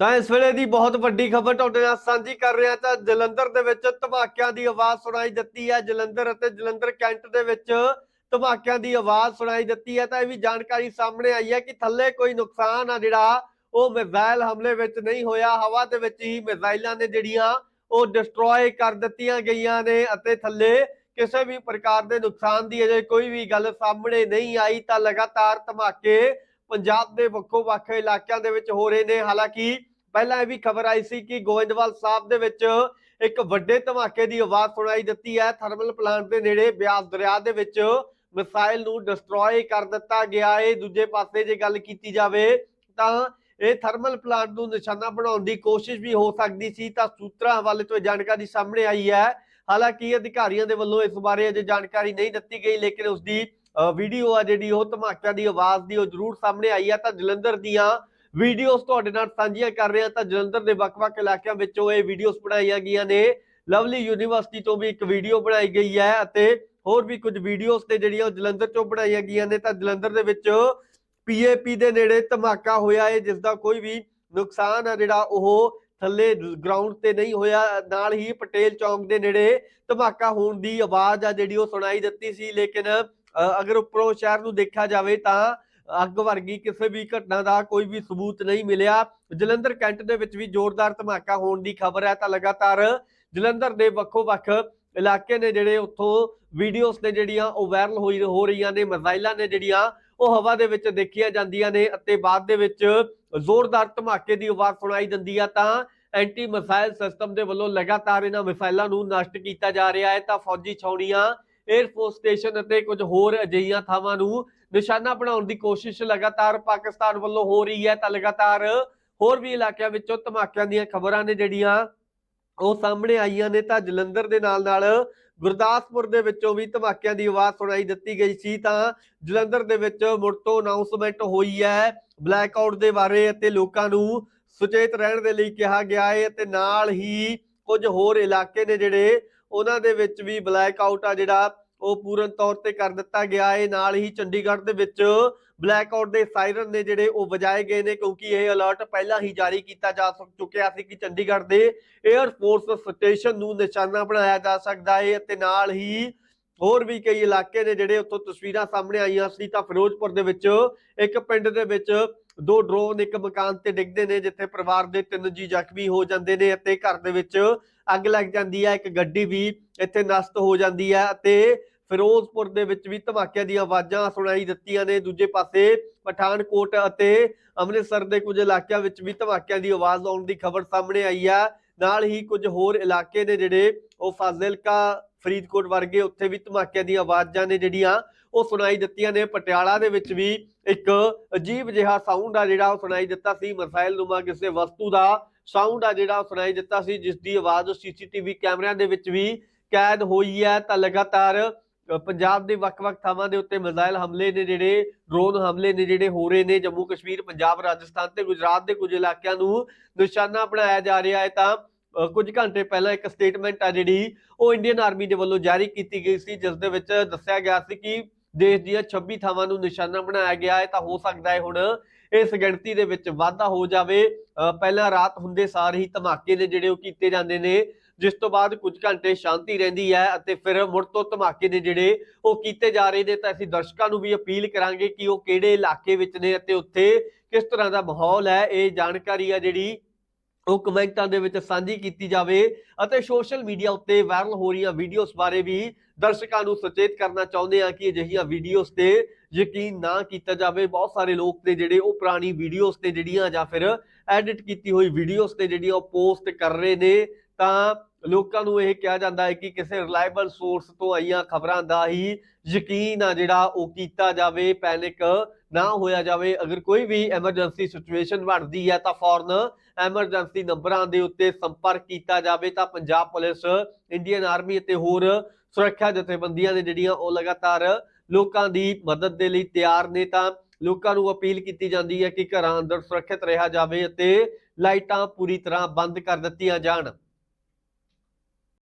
ਤਾਂ ਇਸ ਵੇਲੇ ਦੀ ਬਹੁਤ ਵੱਡੀ ਖਬਰ ਤੁਹਾਡੇ ਨਾਲ ਸਾਂਝੀ ਕਰ ਰਿਹਾ ਤਾਂ ਜਲੰਧਰ ਦੇ ਵਿੱਚ ਧਮਾਕਿਆਂ ਦੀ ਆਵਾਜ਼ ਸੁਣਾਈ ਦਿੱਤੀ ਹੈ। ਜਲੰਧਰ ਅਤੇ ਜਲੰਧਰ ਕੈਂਟ ਦੇ ਵਿੱਚ ਧਮਾਕਿਆਂ ਦੀ ਆਵਾਜ਼ ਸੁਣਾਈ ਦਿੱਤੀ ਹੈ। ਤਾਂ ਇਹ ਵੀ ਜਾਣਕਾਰੀ ਸਾਹਮਣੇ ਆਈ ਹੈ ਕਿ ਥੱਲੇ ਕੋਈ ਨੁਕਸਾਨ ਆ ਜਿਹੜਾ, ਉਹ ਮਿਜ਼ਾਈਲ ਹਮਲੇ ਵਿੱਚ ਨਹੀਂ ਹੋਇਆ। ਹਵਾ ਦੇ ਵਿੱਚ ਹੀ ਮਿਜ਼ਾਈਲਾਂ ਨੇ ਜਿਹੜੀਆਂ, ਉਹ ਡਿਸਟਰੋਏ ਕਰ ਦਿੱਤੀਆਂ ਗਈਆਂ ਨੇ ਅਤੇ ਥੱਲੇ ਕਿਸੇ ਵੀ ਪ੍ਰਕਾਰ ਦੇ ਨੁਕਸਾਨ ਦੀ ਅਜੇ ਕੋਈ ਵੀ ਗੱਲ ਸਾਹਮਣੇ ਨਹੀਂ ਆਈ। ਤਾਂ ਲਗਾਤਾਰ ਧਮਾਕੇ ਪੰਜਾਬ ਦੇ ਵੱਖੋ ਵੱਖ ਇਲਾਕਿਆਂ ਦੇ ਵਿੱਚ ਹੋ ਰਹੇ ਨੇ। ਹਾਲਾਂਕਿ ਪਹਿਲਾਂ ਇਹ ਵੀ ਖਬਰ ਆਈ ਸੀ ਕਿ ਗੋਇੰਦਵਾਲ ਸਾਹਿਬ ਦੇ ਵਿੱਚ ਇੱਕ ਵੱਡੇ ਧਮਾਕੇ ਦੀ ਆਵਾਜ਼ ਸੁਣਾਈ ਦਿੱਤੀ ਹੈ। ਥਰਮਲ ਪਲਾਂਟ ਦੇ ਨੇੜੇ ਬਿਆਸ ਦਰਿਆ ਦੇ ਵਿੱਚ ਮਿਸਾਈਲ ਨੂੰ ਡਿਸਟਰੋਏ ਕਰ ਦਿੱਤਾ ਗਿਆ। ਹੈ ਦੂਜੇ ਪਾਸੇ ਜੇ ਗੱਲ ਕੀਤੀ ਜਾਵੇ ਤਾਂ ਇਹ ਥਰਮਲ ਪਲਾਂਟ ਨੂੰ ਨਿਸ਼ਾਨਾ ਬਣਾਉਣ ਦੀ ਕੋਸ਼ਿਸ਼ ਵੀ ਹੋ ਸਕਦੀ ਸੀ, ਤਾਂ ਸੂਤਰਾਂ ਹਵਾਲੇ ਤੋਂ ਇਹ ਜਾਣਕਾਰੀ ਸਾਹਮਣੇ ਆਈ ਹੈ। ਹਾਲਾਂਕਿ ਅਧਿਕਾਰੀਆਂ ਦੇ ਵੱਲੋਂ ਇਸ ਬਾਰੇ ਅਜੇ ਜਾਣਕਾਰੀ ਨਹੀਂ ਦਿੱਤੀ ਗਈ, ਲੇਕਿਨ ਉਸ ਦੀ ਵੀਡੀਓ ਆ ਜਿਹੜੀ, ਉਹ ਧਮਾਕਿਆਂ ਦੀ ਆਵਾਜ਼ ਦੀ, ਉਹ ਜ਼ਰੂਰ ਸਾਹਮਣੇ ਆਈ ਹੈ ਤਾਂ ਜਲੰਧਰ ਦੀਆਂ ਵੀਡੀਓਜ਼ ਤੁਹਾਡੇ ਨਾਲ ਸਾਂਝੀਆਂ ਕਰ ਰਹੇ ਹਾਂ ਤਾਂ ਜਲੰਧਰ ਦੇ ਵੱਖ-ਵੱਖ ਇਲਾਕਿਆਂ ਵਿੱਚੋਂ ਇਹ ਵੀਡੀਓਜ਼ ਬਣਾਈਆਂ ਗਈਆਂ ਨੇ। ਲਵਲੀ ਯੂਨੀਵਰਸਿਟੀ ਤੋਂ ਵੀ ਇੱਕ ਵੀਡੀਓ ਬਣਾਈ ਗਈ ਹੈ ਅਤੇ ਹੋਰ ਵੀ ਕੁਝ ਵੀਡੀਓਜ਼ ਤੇ ਜਿਹੜੀਆਂ ਉਹ ਜਲੰਧਰ ਤੋਂ ਬਣਾਈਆਂ ਗਈਆਂ ਨੇ। ਤਾਂ ਜਲੰਧਰ ਦੇ ਵਿੱਚ ਪੀਏਪੀ ਦੇ ਨੇੜੇ ਧਮਾਕਾ ਹੋਇਆ ਹੈ ਜਿਸ ਦਾ ਕੋਈ ਵੀ ਨੁਕਸਾਨ ਆ ਜਿਹੜਾ ਉਹ ਥੱਲੇ ਗਰਾਊਂਡ ਤੇ ਨਹੀਂ ਹੋਇਆ। ਨਾਲ ਹੀ ਪਟੇਲ ਚੌਂਕ ਦੇ ਨੇੜੇ ਧਮਾਕਾ ਹੋਣ ਦੀ ਆਵਾਜ਼ ਆ ਜਿਹੜੀ ਉਹ ਸੁਣਾਈ ਦਿੱਤੀ ਸੀ। ਲੇਕਿਨ ਅਗਰ ਉੱਪਰੋਂ ਸ਼ਹਿਰ ਨੂੰ ਦੇਖਿਆ ਜਾਵੇ ਤਾਂ ਅੱਗ ਵਰਗੀ ਕਿਸੇ ਵੀ ਘਟਨਾ ਦਾ ਕੋਈ ਵੀ ਸਬੂਤ ਨਹੀਂ ਮਿਲਿਆ। ਜਲੰਧਰ ਕੈਂਟ ਦੇ ਵਿੱਚ ਵੀ ਜ਼ੋਰਦਾਰ ਧਮਾਕਾ ਹੋਣ ਦੀ ਖਬਰ ਹੈ ਤਾਂ ਲਗਾਤਾਰ ਜਲੰਧਰ ਦੇ ਵੱਖੋ ਵੱਖ ਇਲਾਕੇ ਨੇ ਜਿਹੜੇ ਉੱਥੋਂ ਵੀਡੀਓਜ਼ ਨੇ ਜਿਹੜੀਆਂ ਉਹ ਵਾਇਰਲ ਹੋਈ, ਹੋ ਰਹੀਆਂ ਨੇ, ਮਿਜ਼ਾਈਲਾਂ ਨੇ ਜਿਹੜੀਆਂ, ਉਹ ਹਵਾ ਦੇ ਵਿੱਚ ਦੇਖੀਆਂ ਜਾਂਦੀਆਂ ਨੇ ਅਤੇ ਬਾਅਦ ਦੇ ਵਿੱਚ ਜ਼ੋਰਦਾਰ ਧਮਾਕੇ ਦੀ ਆਵਾਜ਼ ਸੁਣਾਈ ਦਿੰਦੀ ਆ ਤਾਂ ਐਂਟੀ ਮਿਸਾਈਲ ਸਿਸਟਮ ਦੇ ਵੱਲੋਂ ਲਗਾਤਾਰ ਇਹਨਾਂ ਮਿਸਾਈਲਾਂ ਨੂੰ ਨਸ਼ਟ ਕੀਤਾ ਜਾ ਰਿਹਾ ਹੈ ਤਾਂ ਫੌਜੀ ਛਾਉਣੀਆਂ 에ਅਰਫੋਰਸ ਸਟੇਸ਼ਨ ਅਤੇ ਕੁਝ ਹੋਰ ਅਜਿਹੀਆਂ ਥਾਵਾਂ ਨੂੰ ਨਿਸ਼ਾਨਾ ਬਣਾਉਣ ਦੀ ਕੋਸ਼ਿਸ਼ ਲਗਾਤਾਰ ਪਾਕਿਸਤਾਨ ਵੱਲੋਂ ਹੋ ਰਹੀ ਹੈ। ਤਾਂ ਲਗਾਤਾਰ ਹੋਰ ਵੀ ਇਲਾਕਿਆਂ ਵਿੱਚੋਂ ਧਮਾਕਿਆਂ ਦੀਆਂ ਖਬਰਾਂ ਨੇ ਜਿਹੜੀਆਂ ਉਹ ਸਾਹਮਣੇ ਆਈਆਂ ਨੇ। ਤਾਂ ਜਲੰਧਰ ਦੇ ਨਾਲ ਨਾਲ ਗੁਰਦਾਸਪੁਰ ਦੇ ਵਿੱਚੋਂ ਵੀ ਧਮਾਕਿਆਂ ਦੀ ਆਵਾਜ਼ ਸੁਣਾਈ ਦਿੱਤੀ ਗਈ ਸੀ। ਤਾਂ ਜਲੰਧਰ ਦੇ ਵਿੱਚ ਮੁੜ ਤੋਂ ਅਨਾਉਂਸਮੈਂਟ ਹੋਈ ਹੈ ਬਲੈਕ ਆਊਟ ਦੇ ਬਾਰੇ ਅਤੇ ਲੋਕਾਂ ਨੂੰ ਸੁਚੇਤ ਰਹਿਣ ਦੇ ਲਈ ਕਿਹਾ ਗਿਆ ਹੈ ਅਤੇ ਨਾਲ ਹੀ ਕੁਝ ਹੋਰ ਇਲਾਕੇ ਨੇ ਜਿਹੜੇ ਉਹਨਾਂ ਦੇ ਵਿੱਚ ਵੀ ਬਲੈਕ ਆਊਟ ਆ ਜਿਹੜਾ, ਉਹ ਪੂਰਨ ਤੌਰ ਤੇ ਕਰ ਦਿੱਤਾ ਗਿਆ। ਹੈ ਨਾਲ ਹੀ ਚੰਡੀਗੜ੍ਹ ਦੇ ਵਿੱਚ ਬਲੈਕ ਆਊਟ ਦੇ ਸਾਇਰਨ ਨੇ ਜਿਹੜੇ ਉਹ ਵਜਾਏ ਗਏ ਨੇ, ਕਿਉਂਕਿ ਇਹ ਅਲਰਟ ਪਹਿਲਾਂ ਹੀ ਜਾਰੀ ਕੀਤਾ ਜਾ ਸਕ- ਚੁੱਕਿਆ ਸੀ ਕਿ ਚੰਡੀਗੜ੍ਹ ਦੇ 에ਅਰ ਫੋਰਸ ਸਟੇਸ਼ਨ ਨੂੰ ਨਿਸ਼ਾਨਾ ਬਣਾਇਆ ਜਾ ਸਕਦਾ ਹੈ ਅਤੇ ਨਾਲ ਹੀ ਹੋਰ ਵੀ ਕਈ ਇਲਾਕੇ ਨੇ ਜਿਹੜੇ ਉੱਥੋਂ ਤਸਵੀਰਾਂ ਸਾਹਮਣੇ ਆਈਆਂ ਸੀ ਤਾਂ ਫਿਰੋਜ਼ਪੁਰ ਦੇ ਵਿੱਚ ਇੱਕ ਪਿੰਡ ਦੇ ਵਿੱਚ ਦੋ ਡਰੋਨ ਇੱਕ ਮਕਾਨ ਤੇ ਡਿੱਗਦੇ ਨੇ, ਜਿੱਥੇ ਪਰਿਵਾਰ ਦੇ ਤਿੰਨ ਜੀ ਜ਼ਖਮੀ ਹੋ ਜਾਂਦੇ ਨੇ ਅਤੇ ਘਰ ਦੇ ਵਿੱਚ ਅੱਗ ਲੱਗ ਜਾਂਦੀ ਹੈ, ਇੱਕ ਗੱਡੀ ਵੀ ਇੱਥੇ ਨਸ਼ਟ ਹੋ ਜਾਂਦੀ ਹੈ ਅਤੇ ਫਿਰੋਜ਼ਪੁਰ ਦੇ ਵਿੱਚ ਵੀ ਧਮਾਕਿਆਂ ਦੀਆਂ ਆਵਾਜ਼ਾਂ ਸੁਣਾਈ ਦਿੱਤੀਆਂ ਨੇ। ਦੂਜੇ ਪਾਸੇ ਪਠਾਨਕੋਟ ਅਤੇ ਅੰਮ੍ਰਿਤਸਰ ਦੇ ਕੁਝ ਇਲਾਕਿਆਂ ਵਿੱਚ ਵੀ ਧਮਾਕਿਆਂ ਦੀ ਆਵਾਜ਼ ਆਉਣ ਦੀ ਖਬਰ ਸਾਹਮਣੇ ਆਈ ਹੈ। ਨਾਲ ਹੀ ਕੁਝ ਹੋਰ ਇਲਾਕੇ ਨੇ ਜਿਹੜੇ ਉਹ ਫਾਜ਼ਿਲਕਾ, ਫਰੀਦਕੋਟ ਵਰਗੇ ਉੱਥੇ ਵੀ ਧਮਾਕਿਆਂ ਦੀਆਂ ਆਵਾਜ਼ਾਂ ਨੇ ਜਿਹੜੀਆਂ ਉਹ ਸੁਣਾਈ ਦਿੱਤੀਆਂ ਨੇ। ਪਟਿਆਲਾ ਦੇ ਵਿੱਚ ਵੀ ਇੱਕ ਅਜੀਬ ਜਿਹਾ ਸਾਊਂਡ ਆ ਜਿਹੜਾ ਉਹ ਸੁਣਾਈ ਦਿੱਤਾ ਸੀ। ਮਿਸਾਈਲ ਨੁਮਾ ਕਿਸੇ ਵਸਤੂ ਦਾ ਸਾਊਂਡ ਆ ਜਿਹੜਾ ਉਹ ਸੁਣਾਈ ਦਿੱਤਾ ਸੀ ਜਿਸ ਦੀ ਆਵਾਜ਼ ਸੀਸੀਟੀਵੀ ਕੈਮਰਿਆਂ ਦੇ ਵਿੱਚ ਵੀ ਕੈਦ ਹੋਈ ਹੈ। ਤਾਂ ਲਗਾਤਾਰ ਪੰਜਾਬ ਦੇ ਵੱਖ-ਵੱਖ ਥਾਵਾਂ ਦੇ ਉੱਤੇ ਮਿਜ਼ਾਈਲ ਹਮਲੇ ਨੇ ਜਿਹੜੇ ਡਰੋਨ ਹਮਲੇ ਨੇ ਜਿਹੜੇ ਹੋ ਰਹੇ ਨੇ ਜੰਮੂ ਕਸ਼ਮੀਰ ਪੰਜਾਬ ਰਾਜਸਥਾਨ ਤੇ ਗੁਜਰਾਤ ਦੇ ਕੁਝ ਇਲਾਕਿਆਂ ਨੂੰ ਨਿਸ਼ਾਨਾ ਬਣਾਇਆ ਜਾ ਰਿਹਾ ਹੈ ਤਾਂ ਅ, ਕੁਝ ਘੰਟੇ ਪਹਿਲਾਂ ਇੱਕ ਸਟੇਟਮੈਂਟ ਆ ਜਿਹੜੀ ਉਹ ਇੰਡੀਅਨ ਆਰਮੀ ਦੇ ਵੱਲੋਂ ਜਾਰੀ ਕੀਤੀ ਗਈ ਸੀ ਜਿਸ ਦੇ ਵਿੱਚ ਦੱਸਿਆ ਗਿਆ ਸੀ ਕਿ ਦੇਸ਼ ਦੀਆਂ 26 ਥਾਵਾਂ ਨੂੰ ਨਿਸ਼ਾਨਾ ਬਣਾਇਆ ਗਿਆ ਹੈ। ਤਾਂ ਹੋ ਸਕਦਾ ਹੈ ਹੁਣ ਇਸ ਗਿਣਤੀ ਦੇ ਵਿੱਚ ਵਾਧਾ ਹੋ ਜਾਵੇ। ਅ, ਪਹਿਲਾਂ ਰਾਤ ਹੁੰਦੇ ਸਾਰ ਹੀ ਧਮਾਕੇ ਨੇ ਜਿਹੜੇ ਉਹ ਕੀਤੇ ਜਾਂਦੇ ਨੇ। ਜਿਸ ਤੋਂ ਬਾਅਦ ਕੁਝ ਘੰਟੇ ਸ਼ਾਂਤੀ ਰਹਿੰਦੀ ਹੈ ਅਤੇ ਫਿਰ ਮੁੜ ਤੋਂ ਧਮਾਕੇ ਨੇ ਜਿਹੜੇ ਉਹ ਕੀਤੇ ਜਾ ਰਹੇ ਨੇ, ਤਾਂ ਅਸੀਂ ਦਰਸ਼ਕਾਂ ਨੂੰ ਵੀ ਅਪੀਲ ਕਰਾਂਗੇ ਕਿ ਉਹ ਕਿਹੜੇ ਇਲਾਕੇ ਵਿੱਚ ਨੇ ਅਤੇ ਉੱਥੇ ਕਿਸ ਤਰ੍ਹਾਂ ਦਾ ਮਾਹੌਲ ਹੈ, ਇਹ ਜਾਣਕਾਰੀ ਹੈ ਜਿਹੜੀ ਉਹ ਕਮੈਂਟਾਂ ਦੇ ਵਿੱਚ ਸਾਂਝੀ ਕੀਤੀ ਜਾਵੇ ਅਤੇ ਸੋਸ਼ਲ ਮੀਡੀਆ ਉੱਤੇ ਵਾਇਰਲ ਹੋ ਰਹੀਆਂ ਵੀਡੀਓਜ਼ ਬਾਰੇ ਵੀ ਦਰਸ਼ਕਾਂ ਨੂੰ ਸੁਚੇਤ ਕਰਨਾ ਚਾਹੁੰਦੇ ਆ ਕਿ ਅਜਿਹੀਆਂ ਵੀਡੀਓਜ਼ ਤੇ ਯਕੀਨ ਨਾ ਕੀਤਾ ਜਾਵੇ। ਬਹੁਤ ਸਾਰੇ ਲੋਕ ਨੇ ਜਿਹੜੇ ਉਹ ਪੁਰਾਣੀ ਵੀਡੀਓਜ਼ ਤੇ ਜਿਹੜੀਆਂ ਜਾਂ ਫਿਰ ਐਡਿਟ ਕੀਤੀ ਹੋਈ ਵੀਡੀਓਜ਼ ਤੇ ਜਿਹੜੀਆਂ ਉਹ ਪੋਸਟ ਕਰ ਰਹੇ ਨੇ ਤਾਂ ਲੋਕਾਂ ਨੂੰ ਇਹ ਕਿਹਾ ਜਾਂਦਾ ਹੈ ਕਿ ਕਿਸੇ ਰਿਲਾਇਬਲ ਸੋਰਸ ਤੋਂ ਆਈਆਂ ਖਬਰਾਂ ਦਾ ਹੀ ਯਕੀਨ ਆ ਜਿਹੜਾ ਉਹ ਕੀਤਾ ਜਾਵੇ ਪੈਨਿਕ ਨਾ ਹੋਇਆ ਜਾਵੇ। ਅਗਰ ਕੋਈ ਵੀ ਐਮਰਜੈਂਸੀ ਸਿਚੁਏਸ਼ਨ ਬਣਦੀ ਹੈ ਤਾਂ ਫੌਰਨ ਐਮਰਜੈਂਸੀ ਨੰਬਰਾਂ ਦੇ ਉੱਤੇ ਸੰਪਰਕ ਕੀਤਾ ਜਾਵੇ ਤਾਂ ਪੰਜਾਬ ਪੁਲਿਸ ਇੰਡੀਅਨ ਆਰਮੀ ਅਤੇ ਹੋਰ ਸੁਰੱਖਿਆ ਜਥੇਬੰਦੀਆਂ ਨੇ ਜਿਹੜੀਆਂ ਉਹ ਲਗਾਤਾਰ ਲੋਕਾਂ ਦੀ ਮਦਦ ਦੇ ਲਈ ਤਿਆਰ ਨੇ ਤਾਂ ਲੋਕਾਂ ਨੂੰ ਅਪੀਲ ਕੀਤੀ ਜਾਂਦੀ ਹੈ ਕਿ ਘਰਾਂ ਅੰਦਰ ਸੁਰੱਖਿਅਤ ਰਿਹਾ ਜਾਵੇ ਅਤੇ ਲਾਈਟਾਂ ਪੂਰੀ ਤਰ੍ਹਾਂ ਬੰਦ ਕਰ ਦਿੱਤੀਆਂ ਜਾਣ।